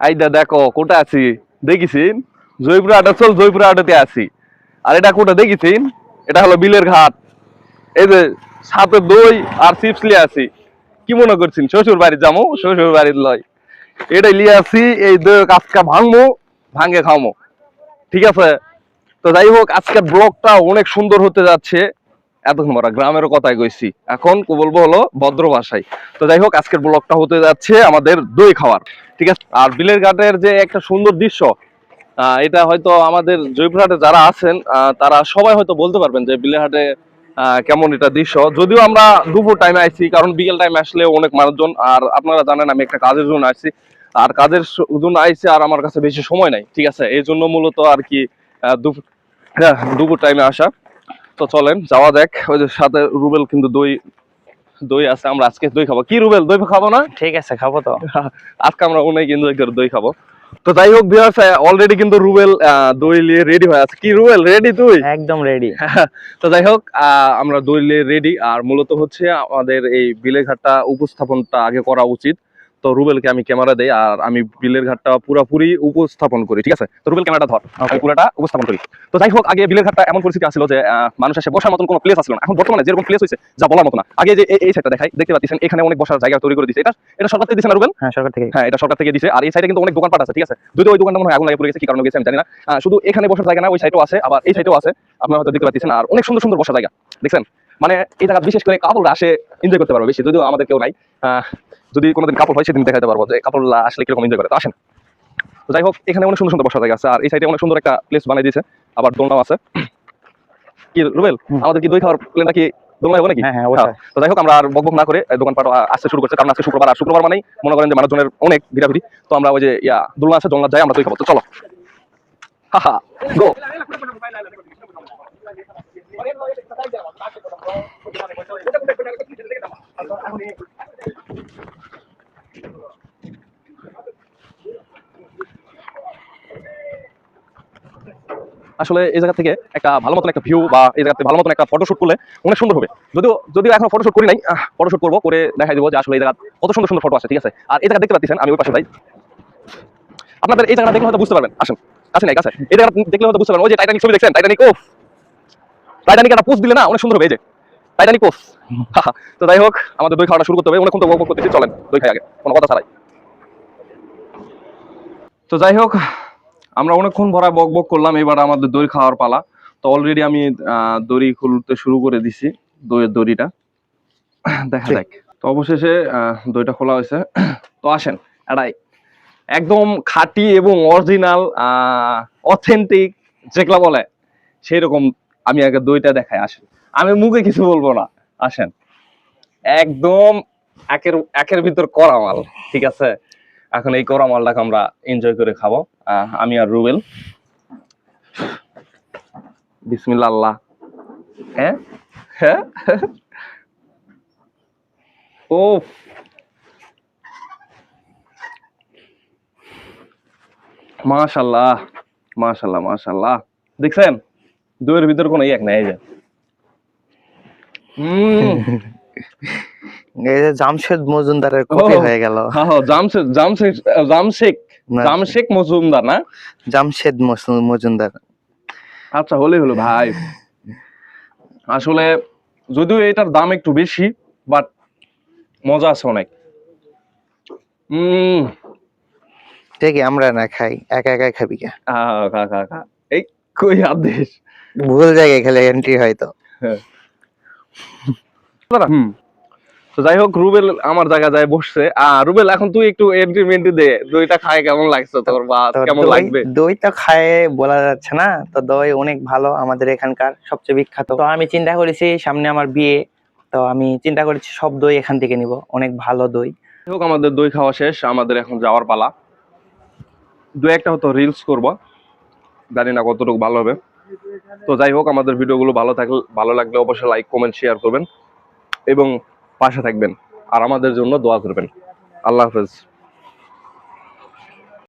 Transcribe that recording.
আইদা দেখো কোটা আছি? দেখিছেন জয়পুর আটা চল, জয়পুর আটাতে আছি। আর এটা কোটা দেখিছেন এটা হলো বিলের ঘাট। এই যে সাথে দই আর চিপস লিয়ে আছি। কি মনে করছেন? শ্বশুর বাড়ি যাব শ্বশুর বাড়ির লয়। এটাই লিয়ে আছি এই দই কাজকা ভাঙবো ভাঙে খামো ঠিক আছে? তো যাই হোক, আজকের ব্লগটা অনেক সুন্দর হতে যাচ্ছে। এতক্ষণ আমরা গ্রামের কথাই কইছি। এখন বলব হলো ভদ্র ভাষায়। তো যাই হোক আজকের ব্লগটা হতে যাচ্ছে আমাদের দই খাওয়ার। ঠিক আছে? আর বিলের ঘাটের যে একটা সুন্দর দৃশ্য এটা হয়তো আমাদের জয়পুরহাটে যারা আছেন তারা সবাই হয়তো বলতে পারবেন যে বিলেরহাটে আহ, কেমন এটা দৃশ্য। যদিও আমরা দুপুর টাইমে আসছি কারণ বিকেল টাইমে আসলে অনেক মানুষজন আর আপনারা জানেন আমি একটা কাজের জন্য আসছি আর কাজের জন্য আইছি আর আমার কাছে বেশি সময় নাই ঠিক আছে? এই জন্য মূলত আর কি আহ, দুপুর হ্যাঁ, দুপুর টাইমে আসা। তো চলেন যাওয়া দেখ ওই যে সাথে রুবেল কিন্তু দই দই আছে আমরা আজকে দই খাব। কি রুবেল দই খাব না? ঠিক আছে খাব তো। আজকে আমরা এনজয় করে দই খাব। তো যাই হোক ভিউয়ার্স অলরেডি কিন্তু রুবেল আহ, দই নিয়ে রেডি হয়ে আছে। কি রুবেল রেডি তুই? একদম রেডি তো যাই হোক আহ, আমরা দই নিয়ে রেডি আর মূলত হচ্ছে আমাদের এই বিলের ঘাটটা উপস্থাপনটা আগে করা উচিত। তো রুবেলকে আমি ক্যামেরা দেই আর আমি বিলের ঘাটটা পুরোপুরি উপস্থাপন করি ঠিক আছে? তো রুবেল ক্যামেরাটা ধর আমি পুরোটা উপস্থাপন করি। তো যাই হোক আগে বিলের ঘাটটা এমন পরিস্থিতি আসছিল যে মানুষ এসে বসার মতন কোনো প্লেস আসলো না। এখন বর্তমানে যেরকম প্লেস হয়েছে যা বলার মতো না। আগে যে এই- সাইডটা দেখাই দেখতে পাচ্ছেন এখানে অনেক বসার জায়গা তৈরি করে দিয়েছে এটা এটা সরকার থেকে দিয়েছে না রুবেল? হ্যাঁ সরকার থেকে হ্যাঁ এটা সরকার থেকে দিছে। আর এই সাইডে কিন্তু অনেক দোকানপাট আছে ঠিক আছে? যদিও ওই দোকানটা মনে হয় আগুন লাগে পড়ে গেছে কি কারণে গেছে আমি জানি না। শুধু এখানে বসার জায়গা না ওই সাইডেও আছে। আবার এই সাইডেও আছে। আপনারা হয়তো দেখতে পাচ্ছেন। আর অনেক সুন্দর সুন্দর বসার জায়গা দেখছেন? মানে এই জায়গা বিশেষ করে কাপড়রা আসে এনজয় করতে পারবে বেশি যদিও আমাদের কেউ নাই। যদি কোনোদিন কাপড় হয় সেদিন দেখাতে পারব যে কাপড়রা আসলে কীরকম এনজয় করে। তো আসেন। তো যাই হোক এখানে অনেক সুন্দর সুন্দর বসার জায়গা আছে আর এই সাইডে অনেক সুন্দর একটা প্লেস বানিয়ে দিয়েছে আবার দোলনাও আছে। কি রুবেল আমাদের কি দই খাওয়ার প্লেনটা কি দোলনা হবে নাকি? হ্যাঁ হ্যাঁ তো যাই হোক আমরা আর বকবক না করে দোকানপাট আসতে শুরু করছে কারণ আজকে শুক্রবার আর শুক্রবার মানেই মনে করেন যে মানুষজনের অনেক ভিড়াভিড়ি। তো আমরা ওই যে ইয়া দোলনা আছে দোলনা যাই আমরা খাব। তো চলো। হাহা গো আসলে এই জায়গা থেকে একটা ভালো মতন একটা ভিউ বা এই জায়গাতে ভালো মতন একটা ফটোশুট করলে অনেক সুন্দর হবে। যদিও যদিও এখন ফটোশুট করি নাই ফটোশুট করব, করে দেখাই দেবো যে আসলে এই জায়গা কত সুন্দর সুন্দর ফটো আছে, ঠিক আছে? আর এই জায়গা দেখতে পাচ্ছেন, আমি ওই পাশে যাই। আপনাদের এই জায়গাটা দেখলে হয়তো বুঝতে পারবেন, আসেন আছে নাই কাছে। এই জায়গাটা দেখলে হয়তো বুঝতে পারবেন, ওই যে টাইটানিক ছবি দেখছেন? টাইটানিক ওফ টাইটানিক একটা পোস্ট দিলে না, অনেক সুন্দর হবে যে। টাইটানিক পোস্ট তো যাই হোক, আমাদের দই খাওয়াটা শুরু করতে হবে, অনেকক্ষণ তো করতেছি, চলেন, দই খাই আগে, কোনো কথা ছাড়াই। তো যাই হোক আমরা অনেকক্ষণ ভরা বক বক করলাম এবার আমাদের দই খাওয়ার পালা। তো অলরেডি আমি দড়ি খুলতে শুরু করে দিছি দইয়ের দড়িটা। দেখা যাক। তো অবশেষে দইটা খোলা হয়েছে। তো আসেন এটাই একদম খাঁটি এবং অরিজিনাল অথেন্টিক যেগুলা বলে সেই রকম আমি আগে দইটা দেখাই আসেন। আমি মুখে কিছু বলব না আসেন। একদম একের একের ভিতর করা মাল ঠিক আছে? এখন এই করা মালটাকে আমরা এনজয় করে খাব। আমি আর রুবেল। বিসমিল্লা আল্লাহ হ্যাঁ? হ্যাঁ? ও মাশাল্লাহ মাশাল্লাহ মাশাল্লাহ। দেখছেন? দুয়ের ভিতর কোনো এক নাই যে। হুম। জামশেদ মজুমদারের কপি হয়ে গেল। হ্যাঁ হ্যাঁ জামশেদ জামশেদ জামশেখ না, জামশেখ মজুমদার না? জামশেদ মজুমদার। আচ্ছা হলে হলো ভাই। আসলে যদিও এটার দাম একটু বেশি বাট মজা আছে অনেক। উম ঠিকই আমরা না খাই একা একা খাবি কে? খা খা খা। এই কই আদেশ ভুল জায়গায় খেলে এন্ট্রি হয়তো হুম। তো যাই হোক রুবেল আমার জায়গা যায় বসছে। আহ রুবেল এখন তুই একটু এন্ট্রি মেন্ট্রি দে। দইটা খায় কেমন লাগছে তোর বা কেমন লাগবে? দই তো খায় বলা যাচ্ছে না। তো দই অনেক ভালো আমাদের এখানকার সবচেয়ে বিখ্যাত। তো আমি চিন্তা করেছি সামনে আমার বিয়ে। তো আমি চিন্তা করেছি সব দই এখান থেকে নিব। অনেক ভালো দই। হোক আমাদের দই খাওয়া শেষ। আমাদের এখন যাওয়ার পালা। দু একটা হয়তো রিলস করব। জানি না কতটুকু ভালো হবে। তো যাই হোক আমাদের ভিডিওগুলো ভালো থাকলে ভালো লাগলে অবশ্যই লাইক কমেন্ট শেয়ার করবেন। এবং পাশে থাকবেন আর আমাদের জন্য দোয়া করবেন। আল্লাহ হাফেজ।